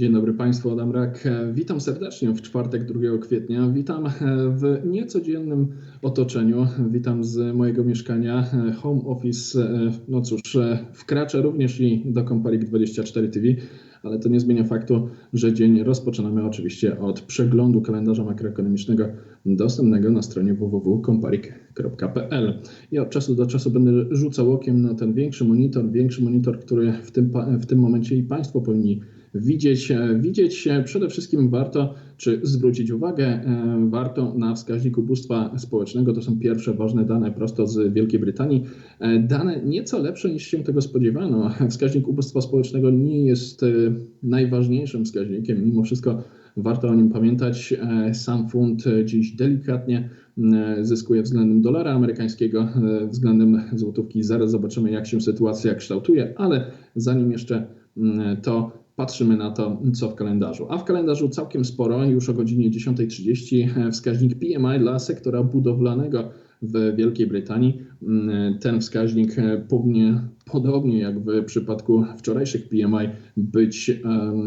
Dzień dobry Państwu, Adam Rak. Witam serdecznie w czwartek 2 kwietnia. Witam w niecodziennym otoczeniu. Witam z mojego mieszkania. Home office, no cóż, wkracza również i do Comparik 24 TV, ale to nie zmienia faktu, że dzień rozpoczynamy oczywiście od przeglądu kalendarza makroekonomicznego dostępnego na stronie www.comparik.pl. I od czasu do czasu będę rzucał okiem na ten większy monitor, większy monitor, który w tym, w tym momencie i Państwo powinni widzieć. Widzieć przede wszystkim warto, czy zwrócić uwagę, e, warto na wskaźnik ubóstwa społecznego. To są pierwsze ważne dane prosto z Wielkiej Brytanii. E, dane nieco lepsze niż się tego spodziewano. Wskaźnik ubóstwa społecznego nie jest e, najważniejszym wskaźnikiem, mimo wszystko warto o nim pamiętać. Sam fund dziś delikatnie zyskuje względem dolara amerykańskiego, względem złotówki. Zaraz zobaczymy, jak się sytuacja kształtuje, ale zanim jeszcze to patrzymy na to, co w kalendarzu. A w kalendarzu całkiem sporo, już o godzinie 10.30 wskaźnik PMI dla sektora budowlanego w Wielkiej Brytanii. Mm, ten wskaźnik powinien, podobnie jak w przypadku wczorajszych PMI, być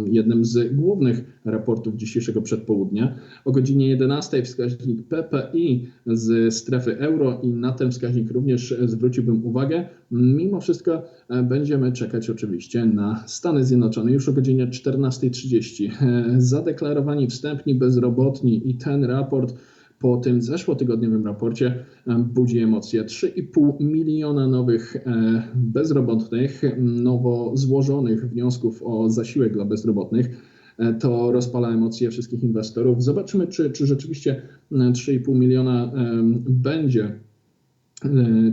jednym z głównych raportów dzisiejszego przedpołudnia. O godzinie 11 wskaźnik PPI z strefy euro i na ten wskaźnik również zwróciłbym uwagę. Mimo wszystko e, będziemy czekać oczywiście na Stany Zjednoczone już o godzinie 14.30. E, zadeklarowani wstępni bezrobotni i ten raport po tym zeszłotygodniowym raporcie e, budzi emocje. 3,5 miliona nowych e, bezrobotnych, nowo złożonych wniosków o zasiłek dla bezrobotnych. E, to rozpala emocje wszystkich inwestorów. Zobaczymy, czy, czy rzeczywiście 3,5 miliona będzie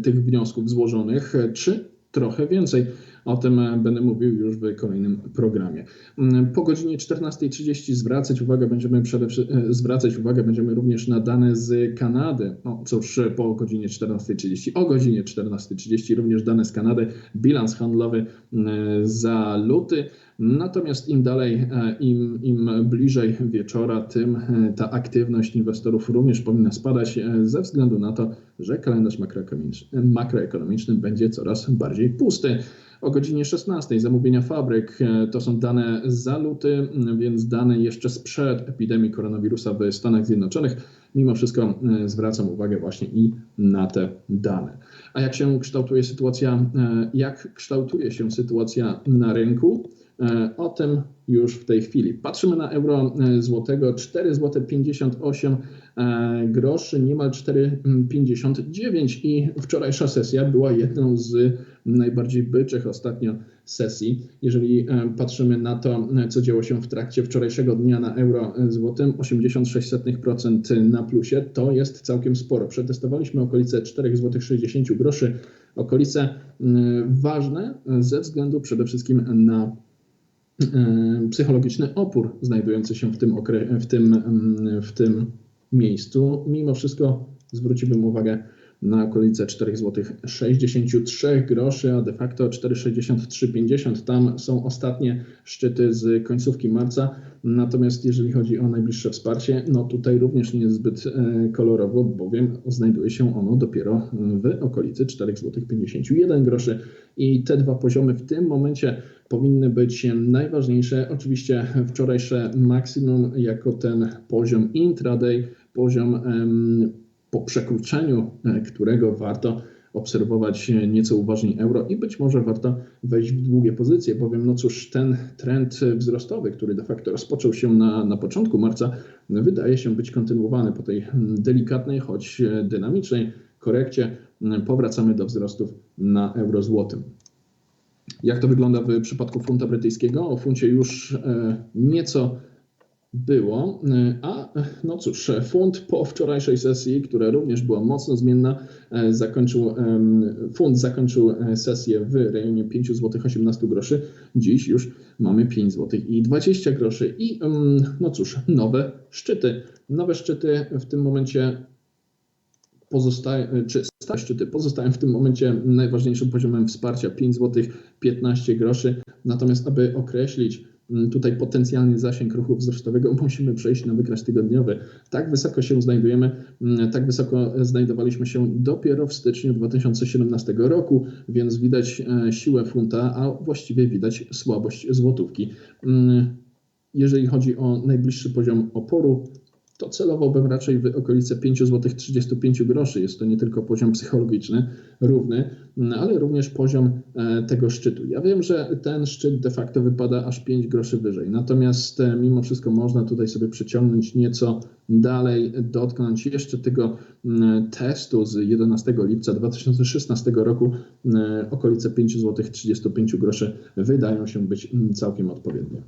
tych wniosków złożonych, czy trochę więcej. O tym e, będę mówił już w kolejnym programie. Mm, po godzinie 14.30 zwracać uwagę będziemy przede e, zwracać uwagę będziemy również na dane z Kanady. No cóż, po godzinie 14.30. O godzinie 14.30 również dane z Kanady, bilans handlowy mm, za luty. Natomiast im dalej, e, im, im bliżej wieczora, tym ta aktywność inwestorów również powinna spadać ze względu na to, że kalendarz makroekonomiczny, makroekonomiczny będzie coraz bardziej pusty o godzinie 16. Zamówienia fabryk e, to są dane za luty, więc dane jeszcze sprzed epidemii koronawirusa w Stanach Zjednoczonych. Mimo wszystko e, zwracam uwagę właśnie i na te dane. A jak się kształtuje sytuacja, e, jak kształtuje się sytuacja na rynku? O tym już w tej chwili. Patrzymy na euro złotego 4 zł 58 groszy, niemal 4,59 i wczorajsza sesja była jedną z najbardziej byczych ostatnio sesji. Jeżeli e, patrzymy na to, e, co działo się w trakcie wczorajszego dnia na euro złotym, 86% na plusie, to jest całkiem sporo. Przetestowaliśmy okolice 4 zł 60 groszy, okolice ważne ze względu przede wszystkim na e, psychologiczny opór znajdujący się w tym, w tym, w tym miejscu. Mimo wszystko zwróciłbym uwagę na okolice 4 zł 63 groszy, a de facto 4,6350. Tam są ostatnie szczyty z końcówki marca. Natomiast jeżeli chodzi o najbliższe wsparcie, no tutaj również nie jest zbyt e, kolorowo, bowiem znajduje się ono dopiero w okolicy 4 zł 51 groszy. I te dwa poziomy w tym momencie powinny być najważniejsze. Oczywiście wczorajsze maksimum jako ten poziom intraday, poziom po przekroczeniu e, którego warto obserwować nieco uważniej euro i być może warto wejść w długie pozycje, bowiem no cóż, ten trend wzrostowy, który de facto rozpoczął się na, na początku marca, wydaje się być kontynuowany po tej delikatnej, choć dynamicznej korekcie. Powracamy do wzrostów na euro złotym. Jak to wygląda w przypadku funta brytyjskiego? O funcie już e, nieco było. E, a no cóż, fund po wczorajszej sesji, która również była mocno zmienna, e, zakończył, fund zakończył e, sesję w rejonie 5 zł 18 groszy. Dziś już mamy 5 zł i 20 groszy. I no cóż, nowe szczyty. Nowe szczyty w tym momencie pozostają, czy stare szczyty pozostają w tym momencie najważniejszym poziomem wsparcia 5 zł 15 groszy. Natomiast aby określić tutaj potencjalny zasięg ruchu wzrostowego, musimy przejść na wykres tygodniowy. Tak wysoko się znajdujemy, mm, tak wysoko znajdowaliśmy się dopiero w styczniu 2017 roku, więc widać e, siłę funta, a właściwie widać słabość złotówki. Mm, jeżeli chodzi o najbliższy poziom oporu, to celowałbym raczej w okolice 5 zł 35 groszy. Jest to nie tylko poziom psychologiczny, równy, ale również poziom e, tego szczytu. Ja wiem, że ten szczyt de facto wypada aż 5 groszy wyżej, natomiast e, mimo wszystko można tutaj sobie przeciągnąć nieco dalej, dotknąć jeszcze tego mm, testu z 11 lipca 2016 roku. E, Okolice 5 zł 35 groszy wydają się być mm, całkiem odpowiednie.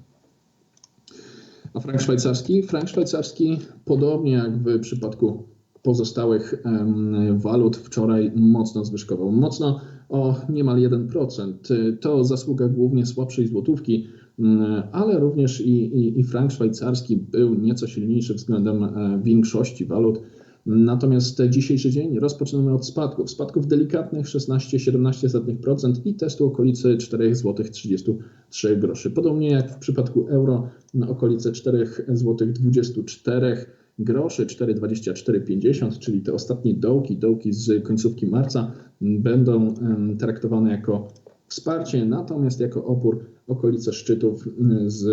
A frank szwajcarski? Frank szwajcarski, podobnie jak w przypadku pozostałych walut, wczoraj mocno zwyżkował. Mocno o niemal 1%. To zasługa głównie słabszej złotówki, ale również i, i, i frank szwajcarski był nieco silniejszy względem e, większości walut. Natomiast dzisiejszy dzień rozpoczynamy od spadków. Spadków delikatnych 16-17% i testu okolicy 4 zł 33 groszy. Podobnie jak w przypadku euro na okolice 4 zł 24 groszy, 4,2450, czyli te ostatnie dołki, dołki z końcówki marca będą traktowane jako wsparcie, natomiast jako opór okolice szczytów z,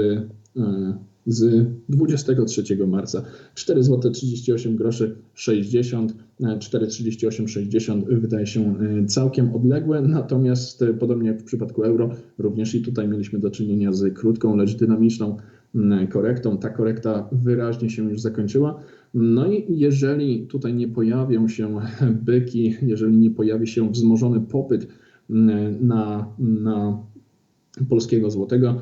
e, z 23 marca. 4 zł 38 groszy 60, e, 4,38 60 wydaje się e, całkiem odległe, natomiast e, podobnie jak w przypadku euro, również i tutaj mieliśmy do czynienia z krótką, lecz dynamiczną korektą. Ta korekta wyraźnie się już zakończyła. No i jeżeli tutaj nie pojawią się byki, jeżeli nie pojawi się wzmożony popyt mm, na, na polskiego złotego,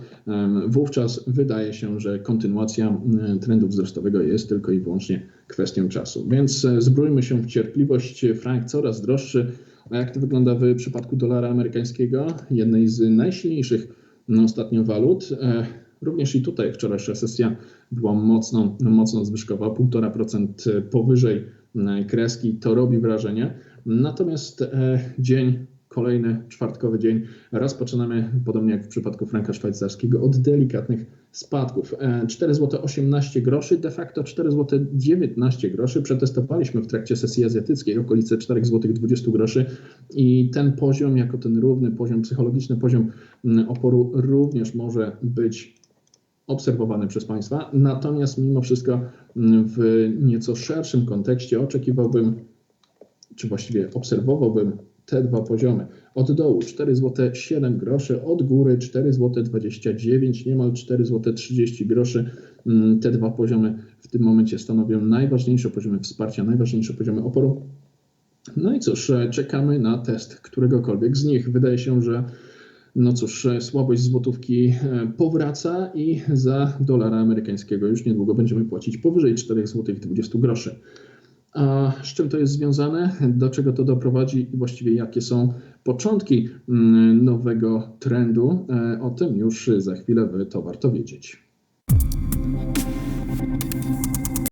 wówczas wydaje się, że kontynuacja em, trendu wzrostowego jest tylko i wyłącznie kwestią czasu. Więc e, zbrójmy się w cierpliwość. Frank coraz droższy. A jak to wygląda w przypadku dolara amerykańskiego, jednej z najsilniejszych ostatnio walut? Również i tutaj wczorajsza sesja była mocno, mocno zwyżkowa, 1,5% powyżej e, kreski. To robi wrażenie. Natomiast e, dzień kolejny czwartkowy dzień rozpoczynamy, podobnie jak w przypadku franka szwajcarskiego, od delikatnych spadków. E, 4 zł 18 groszy, de facto 4 zł 19 groszy. Przetestowaliśmy w trakcie sesji azjatyckiej okolice 4 zł 20 groszy i ten poziom, jako ten równy poziom psychologiczny, poziom mm, oporu również może być obserwowany przez Państwa. Natomiast mimo wszystko mm, w nieco szerszym kontekście oczekiwałbym, czy właściwie obserwowałbym te dwa poziomy. Od dołu 4 zł 7 groszy, od góry 4 zł 29, niemal 4 zł 30 groszy. Mm, Te dwa poziomy w tym momencie stanowią najważniejsze poziomy wsparcia, najważniejsze poziomy oporu. No i cóż, e, czekamy na test któregokolwiek z nich. Wydaje się, że no cóż, e, słabość złotówki e, powraca i za dolara amerykańskiego już niedługo będziemy płacić powyżej 4 zł 20 groszy. A z czym to jest związane? Do czego to doprowadzi i właściwie jakie są początki mm, nowego trendu? E, O tym już za chwilę w To Warto Wiedzieć.